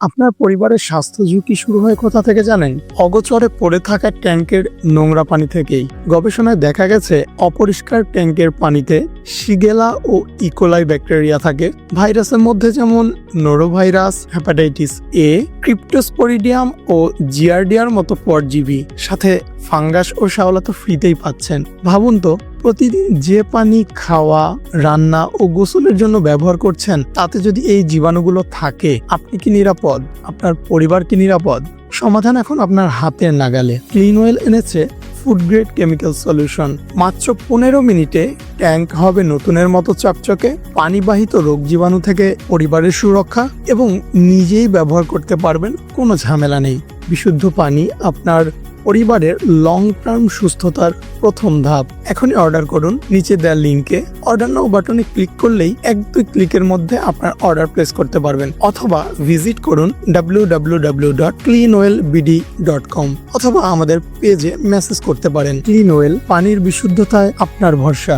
আপনার পরিবারের স্বাস্থ্য ঝুঁকি শুরু হয় কোথা থেকে জানেন? অগচরে পড়ে থাকা ট্যাঙ্কের নোংরা পানি থেকেই। গবেষণায় দেখা গেছে, অপরিষ্কার ট্যাঙ্কের পানিতে শিগেলা ও ইকোলাই ব্যাকটেরিয়া থাকে। ভাইরাসের মধ্যে যেমন নোরোভাইরাস হ্যাপাটাইটিস এ ক্রিপ্টোস্পোরিডিয়াম ও জিয়ারডিয়ার মতো পরজীবী। সাথে ফাঙ্গাস ও শাওলা তো ফ্রিতেই পাচ্ছেন। ভাবুন তো প্রতিদিন যে পানি খাওয়া, রান্না ও গোসলের জন্য ব্যবহার করছেন, তাতে যদি এই জীবাণুগুলো থাকে, আপনি কি নিরাপদ? আপনার পরিবার কি নিরাপদ? সমাধান এখন আপনার হাতের নাগালে। ক্লিন ওয়েল এনেছে ফুড গ্রেড কেমিক্যাল সলিউশন। মাত্র পনেরো মিনিটে ট্যাঙ্ক হবে নতুনের মতো চকচকে, পানিবাহিত রোগ জীবাণু থেকে পরিবারের সুরক্ষা এবং নিজেই ব্যবহার করতে পারবেন, কোনো ঝামেলা নেই। বিশুদ্ধ পানি আপনার পরিবারের লং টার্ম সুস্থতার প্রথম ধাপ। এখনই অর্ডার করুন, নিচে দেওয়া লিঙ্কে অর্ডার নাও বাটনে ক্লিক করলেই এক দুই ক্লিকের মধ্যে আপনার অর্ডার প্লেস করতে পারবেন। অথবা ভিজিট করুন কম অথবা আমাদের পেজে মেসেজ করতে পারেন। ক্লিন ওয়েল পানির বিশুদ্ধতায় আপনার ভরসা।